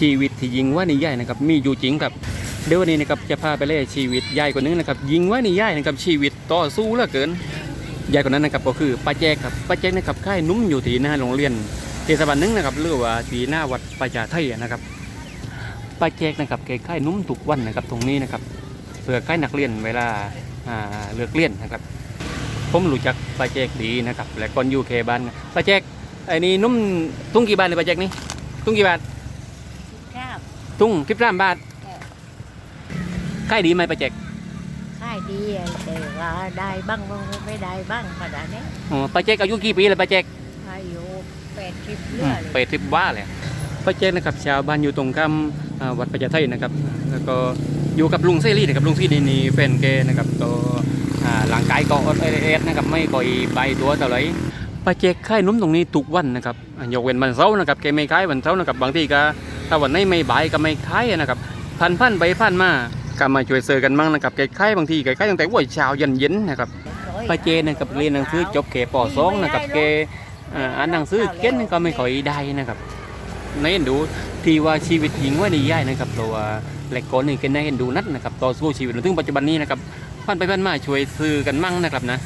ชีวิตที่ยิงว่านิยายนะครับมีอยู่จริงครับเดี๋ยววันนี้นะครับจะพาไปเล่ชีวิตยายคนนึงนะครับยิงว่านิยายนะครับชีวิตต่อสู้เหลือเกินยายคนนั้นนะครับก็คือป้าแจ๊กครับป้าแจ๊กนะครับค่ายนุ่มอยู่ที่หน้าโรงเรียนเทศบาลนึงนะครับหรือว่าที่หน้าวัดประชาไทยนะครับป้าแจ๊กนะครับแกค่ายนุ่มทุกวันนะครับตรงนี้นะครับเพื่อค่ายนักเรียนเวลาอ่าเลิกเรียนนะครับผมรู้จักป้าแจ๊กดีนะครับและก่อนอยู่เคบ้านป้าแจ๊กไอ้นี่นุ่มตุ้งกี่บาทเลยป้าแจ๊กนี่ตุ้งกี่บาท ครับตุ้งสิบสามบาทขายดีไหมป้าแจกขายดีอะแต่ว่าได้บ้างบ้างไม่ได้บ้างขนาดนี้อ๋อป้าแจกอายุกี่ปีแล้วป้าแจกอายุแปดสิบเรื่อยไปทริปว่าเลยป้าแจกนะครับชาวบ้านอยู่ตรงข้ามอ่าวัดประชาไทยนะครับ แล้วก็อยู่กับลุงเซรีนะครับลุงเซรีนี่แฟนแกนะครับก็อ่าร่างกายก็อดเอเอดนะครับไม่ค่อยใบตัวเท่าไหร่ป้าแจกขายนมตรงนี้ทุกวันนะครับอ่ายกเว้นวันเสาร์นะครับแกไม่ขายวันเสาร์นะครับบางทีก็ ถ้าวันไหนไม่บ่ายก็ไม่ขายนะครับพันพันๆไปพันมาก็มาช่วยเซอร์กันมั่งนะครับแกขายบางทีแกขายตั้งแต่วัยเช้ายันเย็นนะครับป้าเจนะครับเรียนหนังสือจบเขปสองนะครับแกอ่าอ่านหนังสือเก่งก็ไม่ค่อยได้นะครับในเห็นดูที่ว่าชีวิตหญิงว่านี่ย่ายนะครับเพราะว่าแหลกก่อนนี่แกในเห็นดูนัดนะครับต่อสู้ชีวิตมาถึงปัจจุบันนี้นะครับพันไปพันมาช่วยซื้อกันมั่งนะครับนะ